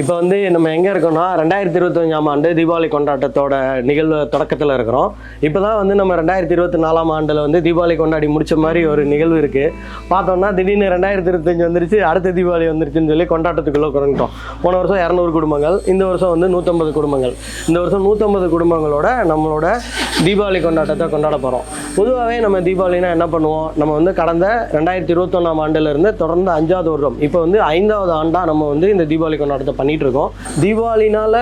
இப்போ வந்து நம்ம எங்கே இருக்கோம்னா ரெண்டாயிரத்தி இருபத்தஞ்சாம் ஆண்டு தீபாவளி கொண்டாட்டத்தோட நிகழ்வு தொடக்கத்தில் இருக்கிறோம். இப்போ தான் வந்து நம்ம ரெண்டாயிரத்தி இருபத்தி நாலாம் ஆண்டில் வந்து தீபாவளி கொண்டாடி முடிச்ச மாதிரி ஒரு நிகழ்வு இருக்குது பார்த்தோம்னா திடீர்னு ரெண்டாயிரத்தி இருபத்தஞ்சு வந்துருச்சு அடுத்த தீபாவளி வந்துருச்சுன்னு சொல்லி கொண்டாட்டத்துக்குள்ளே குறைஞ்சிட்டோம் போன வருஷம் இரநூறு குடும்பங்கள் இந்த வருஷம் வந்து நூற்றம்பது குடும்பங்கள். இந்த வருஷம் நூற்றம்பது குடும்பங்களோட நம்மளோட தீபாவளி கொண்டாட்டத்தை கொண்டாட போகிறோம் பொதுவாகவே நம்ம தீபாவளினா என்ன பண்ணுவோம்? நம்ம வந்து கடந்த ரெண்டாயிரத்தி இருபத்தொன்னாம் ஆண்டுலேருந்து தொடர்ந்து அஞ்சாவது வருடம். இப்போ வந்து ஐந்தாவது ஆண்டாக நம்ம வந்து இந்த தீபாவளி கொண்டாட்டத்தை பண்ணிகிட்டு இருக்கோம். தீபாவளினால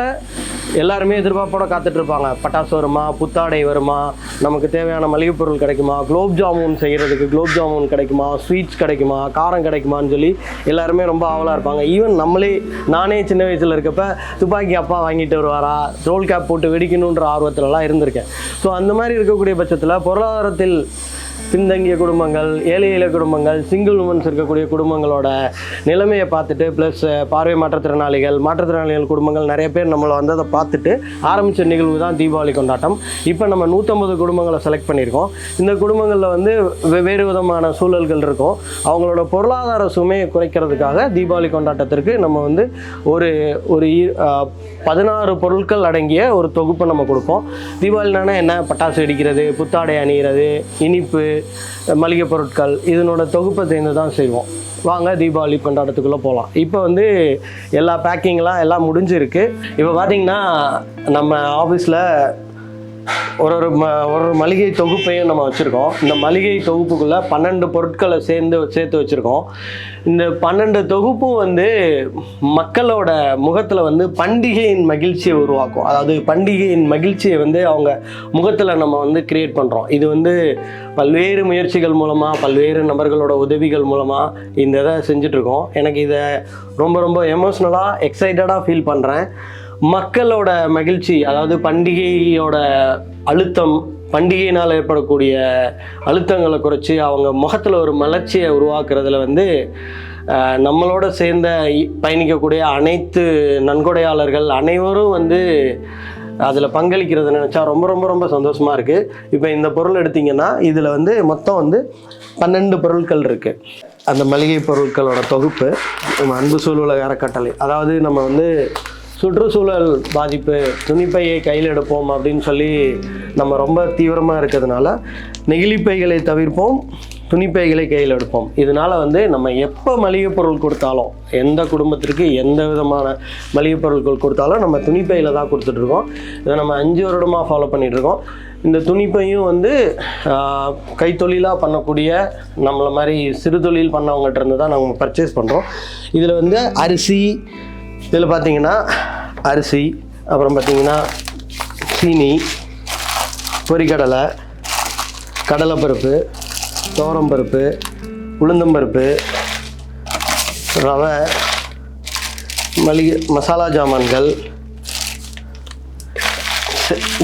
எல்லாருமே எதிர்பார்ப்போட காத்துட்டு இருப்பாங்க பட்டாசு வருமா புத்தாடை வருமா நமக்கு தேவையான மளிகை பொருள் கிடைக்குமா குலோப் ஜாமுன் செய்கிறதுக்கு குலோப் ஜாமுன் கிடைக்குமா ஸ்வீட்ஸ் கிடைக்குமா காரம் கிடைக்குமான்னு சொல்லி எல்லாருமே ரொம்ப ஆவலாக இருப்பாங்க. ஈவன் நம்மளே நானே சின்ன வயசில் இருக்கப்ப துப்பாக்கி அப்பா வாங்கிட்டு வருவாரா ரோல் கேப் போட்டு வெடிக்கணுன்ற ஆர்வத்துலலாம் இருந்திருக்கேன். ஸோ அந்த மாதிரி இருக்கக்கூடிய பட்சத்தில் பொருளாதாரத்தில் பின்தங்கிய குடும்பங்கள் ஏழை ஏழை குடும்பங்கள் சிங்கிள் உமன்ஸ் இருக்கக்கூடிய குடும்பங்களோட நிலைமையை பார்த்துட்டு ப்ளஸ் பார்வை மாற்றுத்திறனாளிகள் மாற்றுத்திறனாளிகள் குடும்பங்கள் நிறைய பேர் நம்மளை வந்ததை பார்த்துட்டு ஆரம்பித்த நிகழ்வு தான் தீபாவளி கொண்டாட்டம். இப்போ நம்ம நூற்றம்பது குடும்பங்களை செலக்ட் பண்ணியிருக்கோம். இந்த குடும்பங்களில் வந்து வெவ்வேறு விதமான சூழல்கள் இருக்கும். அவங்களோட பொருளாதார சுமையை குறைக்கிறதுக்காக தீபாவளி கொண்டாட்டத்திற்கு நம்ம வந்து ஒரு ஒரு இ- பதினாறு பொருட்கள் அடங்கிய ஒரு தொகுப்பை நம்ம கொடுப்போம். தீபாவளினா என்ன? பட்டாசு வெடிக்கிறது புத்தாடை அணிகிறது இனிப்பு மளிகை பொருட்கள் இதனோட தொகுப்பை சேர்ந்து தான் செய்வோம். வாங்க தீபாவளி கொண்டாடத்துக்குள்ளே போகலாம் இப்போ வந்து எல்லா பேக்கிங்லாம் எல்லாம் முடிஞ்சிருக்கு. இப்போ பார்த்தீங்கன்னா நம்ம ஆஃபீஸில் ஒரு ஒரு ம ஒரு ஒரு மளிகை தொகுப்பையும் நம்ம வச்சுருக்கோம். இந்த மளிகை தொகுப்புக்குள்ளே பன்னெண்டு பொருட்களை சேர்ந்து சேர்த்து வச்சுருக்கோம். இந்த பன்னெண்டு தொகுப்பும் வந்து மக்களோட முகத்தில் வந்து பண்டிகையின் மகிழ்ச்சியை உருவாக்கும். அதாவது பண்டிகையின் மகிழ்ச்சியை வந்து அவங்க முகத்தில் நம்ம வந்து கிரியேட் பண்ணுறோம் இது வந்து பல்வேறு முயற்சிகள் மூலமாக பல்வேறு நபர்களோட உதவிகள் மூலமாக இந்த இதை செஞ்சிட்ருக்கோம் எனக்கு இதை ரொம்ப ரொம்ப எமோஷ்னலாக எக்ஸைட்டடாக ஃபீல் பண்ணுறேன் மக்களோட மகிழ்ச்சி அதாவது பண்டிகையோட அழுத்தம் பண்டிகையினால் ஏற்படக்கூடிய அழுத்தங்களை குறைச்சி அவங்க முகத்தில் ஒரு மலர்ச்சியை உருவாக்குறதுல வந்து நம்மளோட சேர்ந்த இ- பயணிக்கக்கூடிய அனைத்து நன்கொடையாளர்கள் அனைவரும் வந்து அதில் பங்களிக்கிறது நினச்சா ரொம்ப ரொம்ப ரொம்ப சந்தோஷமாக இருக்குது இப்போ இந்த பொருள் எடுத்திங்கன்னா இதில் வந்து மொத்தம் வந்து பன்னெண்டு பொருட்கள் இருக்குது அந்த மளிகை பொருட்களோட தொகுப்பு நம்ம அன்பு சூழ்நிலை அறக்கட்டளை. அதாவது நம்ம வந்து சுற்றுச்சூழல் பாதிப்பு துணிப்பையை கையில் எடுப்போம் அப்படின்னு சொல்லி நம்ம ரொம்ப தீவிரமாக இருக்கிறதுனால நெகிழிப்பைகளை தவிர்ப்போம் துணிப்பைகளை கையில் எடுப்போம். இதனால் வந்து நம்ம எப்போ மளிகை பொருள் கொடுத்தாலும் எந்த குடும்பத்திற்கு எந்த விதமான மளிகை பொருட்கள் கொடுத்தாலும் நம்ம துணிப்பையில் தான் கொடுத்துட்ருக்கோம் இதை நம்ம அஞ்சு வருடமாக ஃபாலோ பண்ணிகிட்ருக்கோம் இந்த துணிப்பையும் வந்து கைத்தொழிலாக பண்ணக்கூடிய நம்மளை மாதிரி சிறு தொழில் பண்ணவங்ககிட்ட இருந்து தான் நம்ம பர்ச்சேஸ் பண்ணுறோம் இதில் வந்து அரிசி இதில் பார்த்தீங்கன்னா அரிசி அப்புறம் பார்த்தீங்கன்னா சீனி பொரிக்கடலை கடலைப்பருப்பு துவரம்பருப்பு உளுந்தம்பருப்பு ரவை மளிகை மசாலா ஜாமான்கள்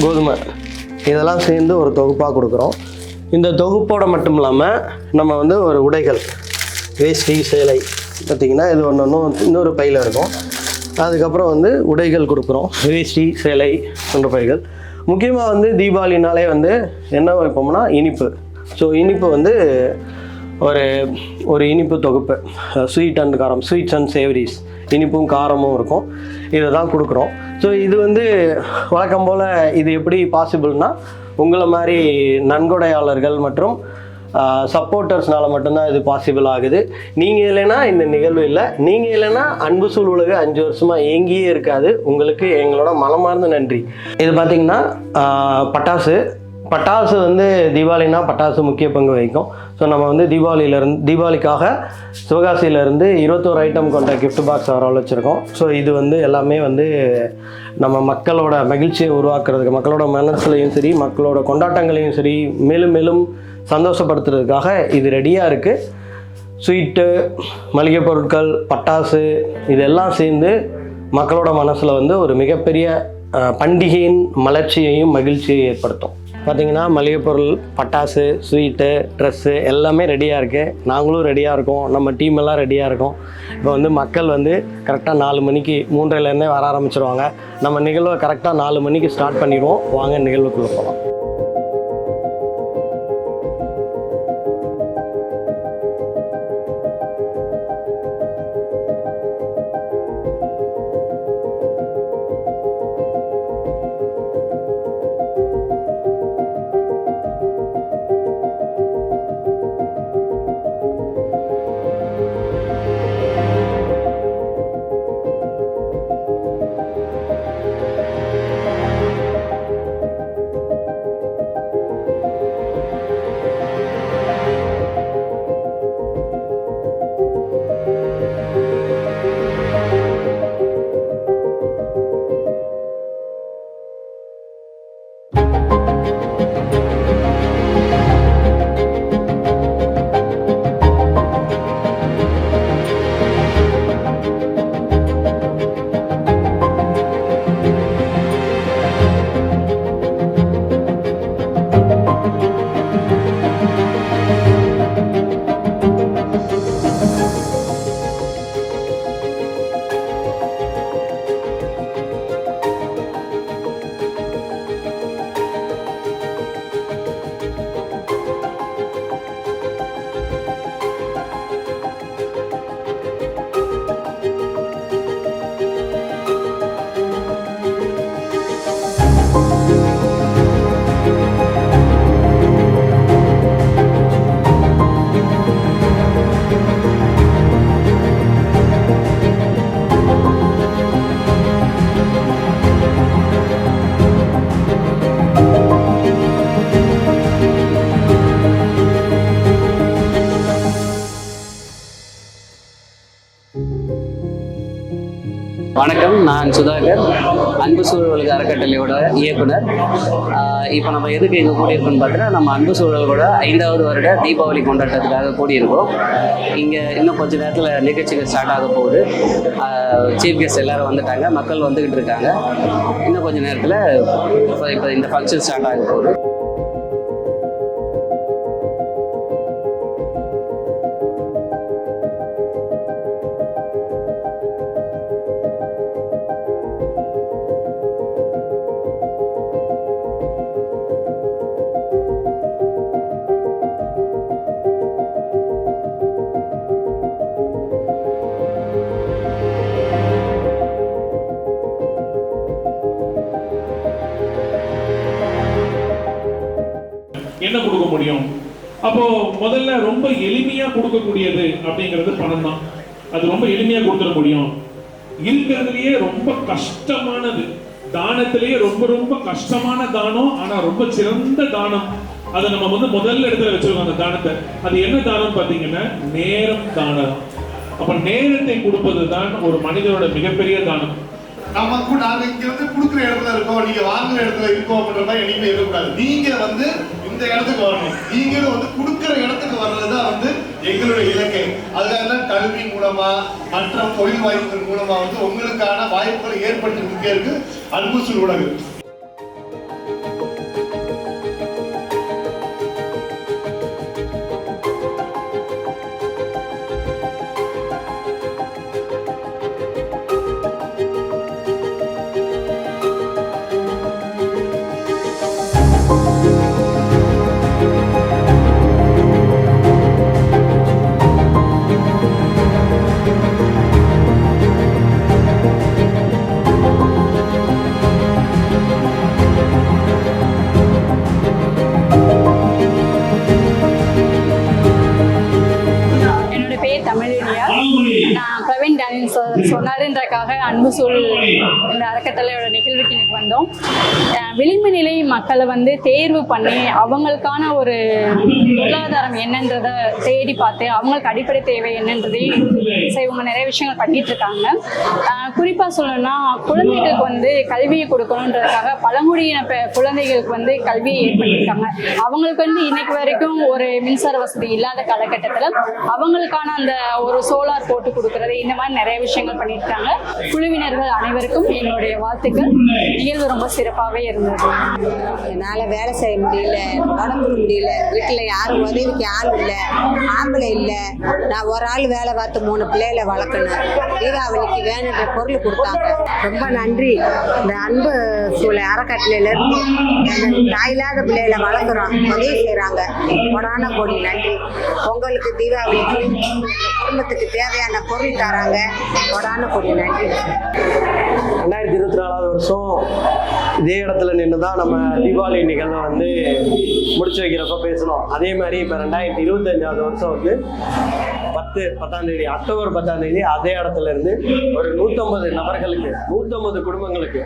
கோதுமை. இதெல்லாம் சேர்ந்து ஒரு தொகுப்பாக கொடுக்குறோம். இந்த தொகுப்போடு மட்டும் இல்லாமல் நம்ம வந்து ஒரு உடைகள் வேஷ்டி சேலை பார்த்திங்கன்னா இது ஒன்று ஒன்றும் இன்னொரு பையில் இருக்கும். அதுக்கப்புறம் வந்து உடைகள் கொடுக்குறோம். வேஷ்டி சேலை போன்ற பைகள் முக்கியமாக வந்து தீபாவளினாலே வந்து என்ன வைப்போம்னா இனிப்பு. ஸோ இனிப்பு வந்து ஒரு ஒரு இனிப்பு தொகுப்பு. ஸ்வீட் அண்ட் காரம் ஸ்வீட்ஸ் அண்ட் சேவரிஸ் இனிப்பும் காரமும் இருக்கும். இதை தான் கொடுக்குறோம். ஸோ இது வந்து வழக்கம் போல் இது எப்படி பாசிபிள்னால் உங்களை மாதிரி நன்கொடையாளர்கள் மற்றும் சப்போர்ட்டர்ஸ்னால மட்டும்தான் இது பாசிபிள் ஆகுது. நீங்கள் இல்லைன்னா இந்த நிகழ்வு இல்லை. நீங்கள் இல்லைன்னா அன்பு சூழ் உலக அஞ்சு வருஷமாக ஏங்கியே இருக்காது. உங்களுக்கு எங்களோட மனமார்ந்த நன்றி. இது பார்த்தீங்கன்னா பட்டாசு. பட்டாசு வந்து தீபாவளினா பட்டாசு முக்கிய பங்கு வகிக்கும். ஸோ நம்ம வந்து தீபாவளியிலேருந்து தீபாவளிக்காக சிவகாசியிலேருந்து இருபத்தோரு ஐட்டம் கொண்ட கிஃப்ட் பாக்ஸ் வர வச்சுருக்கோம். ஸோ இது வந்து எல்லாமே வந்து நம்ம மக்களோட மகிழ்ச்சியை உருவாக்குறதுக்கு மக்களோட மனசுலையும் சரி மக்களோட கொண்டாட்டங்களையும் சரி மேலும் மேலும் சந்தோஷப்படுத்துறதுக்காக இது ரெடியாக இருக்குது ஸ்வீட்டு மளிகை பொருட்கள் பட்டாசு இதெல்லாம் சேர்ந்து மக்களோட மனசில் வந்து ஒரு மிகப்பெரிய பண்டிகையின் மலர்ச்சியையும் மகிழ்ச்சியையும் ஏற்படுத்தும். பார்த்தீங்கன்னா மளிகை பொருள் பட்டாசு ஸ்வீட்டு ட்ரெஸ்ஸு எல்லாமே ரெடியாக இருக்குது நாங்களும் ரெடியாக இருக்கோம். நம்ம டீம் எல்லாம் ரெடியாக இருக்கோம். இப்போ வந்து மக்கள் வந்து கரெக்டாக நாலு மணிக்கு மூன்றையிலேருந்தே வர ஆரம்பிச்சிருவாங்க. நம்ம நிகழ்வை கரெக்டாக நாலு மணிக்கு ஸ்டார்ட் பண்ணிடுவோம். வாங்க நிகழ்வுக்குள்ளே போகலாம் வணக்கம். நான் சுதாகர் அன்பு சூழலுக்கு அறக்கட்டளையோட இயக்குனர். இப்போ நம்ம எதுக்கு இங்கே கூடியிருக்கோம்னு பார்த்தீங்கன்னா நம்ம அன்பு சூழலோட ஐந்தாவது வருட தீபாவளி கொண்டாட்டத்துக்காக கூடியிருக்கோம். இங்கே இன்னும் கொஞ்ச நேரத்தில் நிகழ்ச்சிகள் ஸ்டார்ட் ஆக போகுது. சீஃப் கெஸ்ட் எல்லாரும் வந்துட்டாங்க. மக்கள் வந்துக்கிட்டு இருக்காங்க. இன்னும் கொஞ்ச நேரத்தில் இப்போ இப்போ இந்த ஃபங்க்ஷன் ஸ்டார்ட் ஆக போகுது. என்ன கொடுக்க முடியும்? அப்போ முதல்ல ரொம்ப எளிமையா கொடுக்கக்கூடியது அப்படிங்கிறது பணம் தான். அது ரொம்ப எளிமையா கொடுத்துட முடியும். இருக்கிறதுலயே ரொம்ப கஷ்டமானது. தானத்திலேயே ரொம்ப ரொம்ப கஷ்டமான தானம் ஆனா ரொம்ப சிறந்த தானம். அதை நம்ம வந்து முதல்ல இடத்துல வச்சிருக்கோம் அந்த தானத்தை. அது என்ன தானம் பார்த்தீங்கன்னா நேரம் தானம். அப்ப நேரத்தை கொடுப்பது தான் ஒரு மனிதனோட மிகப்பெரிய தானம். நம்ம கூட நாங்க இங்க வந்து கொடுக்குற இடத்துல இருக்கோம் நீங்க வாங்குற இடத்துல இருக்கோம் அப்படின்ற மாதிரி என்னைக்குமே இருக்கக்கூடாது. நீங்க வந்து இந்த இடத்துக்கு வரணும். நீங்களும் வந்து கொடுக்குற இடத்துக்கு வர்றதுதான் வந்து எங்களுடைய இலக்கை. அதுக்காக கல்வி மூலமா மற்ற தொழில் வாய்ப்புகள் மூலமா வந்து உங்களுக்கான வாய்ப்புகளை ஏற்பட்டு இருக்கு அன்பு சொல் அன்பு சொல் இந்த அறக்கட்டளையோட நிகழ்வுக்கு இன்னைக்கு வந்தோம். விளிம்பு நிலை மக்களை வந்து தேர்வு பண்ணி அவங்களுக்கான ஒரு பொருளாதாரம் என்னன்றத தேடி பார்த்து அவங்களுக்கு அடிப்படை தேவை என்னன்றதையும் இவங்க நிறைய விஷயங்கள் பண்ணிட்டு இருக்காங்க. குறிப்பாக சொல்லணும்னா குழந்தைகளுக்கு வந்து கல்வியை கொடுக்கணுன்றதுக்காக பழங்குடியின குழந்தைகளுக்கு வந்து கல்வியை ஏற்படுத்தியிருக்காங்க. அவங்களுக்கு வந்து இன்னைக்கு வரைக்கும் ஒரு மின்சார வசதி இல்லாத காலகட்டத்தில் அவங்களுக்கான அந்த ஒரு சோலார் போட்டு கொடுக்கறது இந்த மாதிரி நிறைய விஷயங்கள் பண்ணிட்டு இருக்காங்க. குழுவினர்கள் அனைவருக்கும் என்னுடைய வாழ்த்துக்கள். நிகழ்வு ரொம்ப சிறப்பாகவே இருந்தது. என்னால் வேலை செய்ய முடியல உடம்பு முடியல வீட்டில் யாரும் உதவிக்கு ஆள் இல்லை ஆம்பளை இல்லை. நான் ஒரு ஆள் வேலை பார்த்து மூணு பிள்ளைகளை வளர்க்கணும். தீபாவளிக்கு வேணுன்ற பொருள் கொடுத்தாங்க. ரொம்ப நன்றி. இந்த அன்பு சூழல் அறக்கட்டளையிலேருந்து தாயில்லாத பிள்ளைகளை வளர்க்குறோம் உதவி செய்கிறாங்க கொடான கோடி நன்றி. பொங்கலுக்கு தீபாவளிக்கு குடும்பத்துக்கு தேவையான பொருள் தராங்க. கொடான கோடி நன்றி. ரெண்டாயிரத்தி இருபத்தி நாலாவது வருஷம் இதே இடத்துல நின்று தான் நம்ம தீபாவளி நிகழ்வை வந்து முடிச்சு வைக்கிறப்ப பேசணும். அதே மாதிரி இப்போ ரெண்டாயிரத்தி இருபத்தஞ்சாவது வருஷம் வந்து பத்து பத்தாம் தேதி அக்டோபர் பத்தாம் தேதி அதே இடத்துல இருந்து ஒரு நூற்றம்பது நபர்களுக்கு நூற்றம்பது குடும்பங்களுக்கு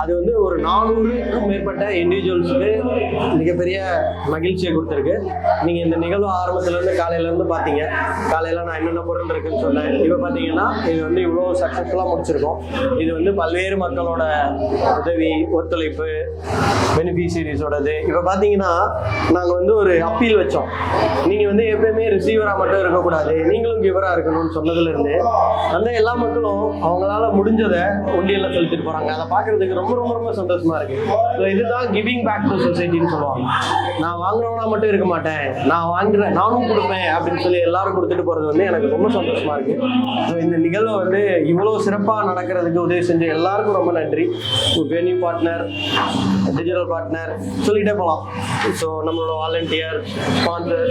அது வந்து ஒரு நானூறுக்கும் மேற்பட்ட இண்டிவிஜுவல்ஸுக்கு மிகப்பெரிய மகிழ்ச்சியை கொடுத்துருக்கு. நீங்கள் இந்த நிகழ்வு ஆரம்பத்துலேருந்து காலையிலேருந்து பார்த்தீங்க காலையில் நான் என்னென்ன பொருள் இருக்குன்னு சொன்னேன். இப்போ பார்த்தீங்கன்னா இது வந்து இவ்வளோ சக்ஸஸ்ஃபுல்லாக முடிச்சிருக்கோம். இது வந்து பல்வேறு மக்களோட உதவி ஒத்துழைப்பு பெனிஃபிஷியரிஸோடது இப்போ பார்த்தீங்கன்னா நாங்கள் வந்து ஒரு அப்பீல் வச்சோம். நீங்கள் வந்து எப்பயுமே ரிசீவராக மட்டும் இருக்கக்கூடாது. நீங்களும் கிவராக இருக்கணும்னு சொன்னதுலேருந்து அந்த எல்லா மக்களும் அவங்களால முடிஞ்சதை உண்டியல்ல செலுத்திட்டு போகிறாங்க அதை பார்க்கறதுக்கு ரொம்ப ரொம்ப ரொம்ப சந்தோஷமா இருக்குது ஸோ இதுதான் கிவிங் பேக் டு சொசைட்டின்னு சொல்லுவாங்க. நான் வாங்குறவனா மட்டும் இருக்க மாட்டேன். நான் வாங்குறேன் நானும் கொடுப்பேன் அப்படின்னு சொல்லி எல்லாரும் கொடுத்துட்டு போகிறது வந்து எனக்கு ரொம்ப சந்தோஷமாக இருக்குது ஸோ இந்த நிகழ்வை வந்து இவ்வளோ சிறப்பாக நடக்கிறதுக்கு உதவி செஞ்ச எல்லாருக்கும் ரொம்ப நன்றி. வென்யூ பார்ட்னர் டிஜிட்டல் பார்ட்னர் சொல்லிட்டே போகலாம் ஸோ நம்மளோட volunteer sponsor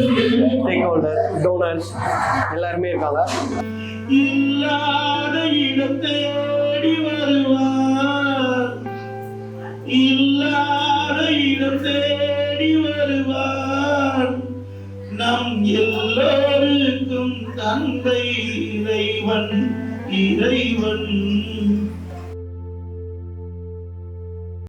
stakeholder donors எல்லாருமே இருக்காங்க. இல்லாத இடம் தேடி வருவார். இல்லாத இடம் தேடி வருவார். நம் எல்லோருக்கும் தந்தை இறைவன் இறைவன்.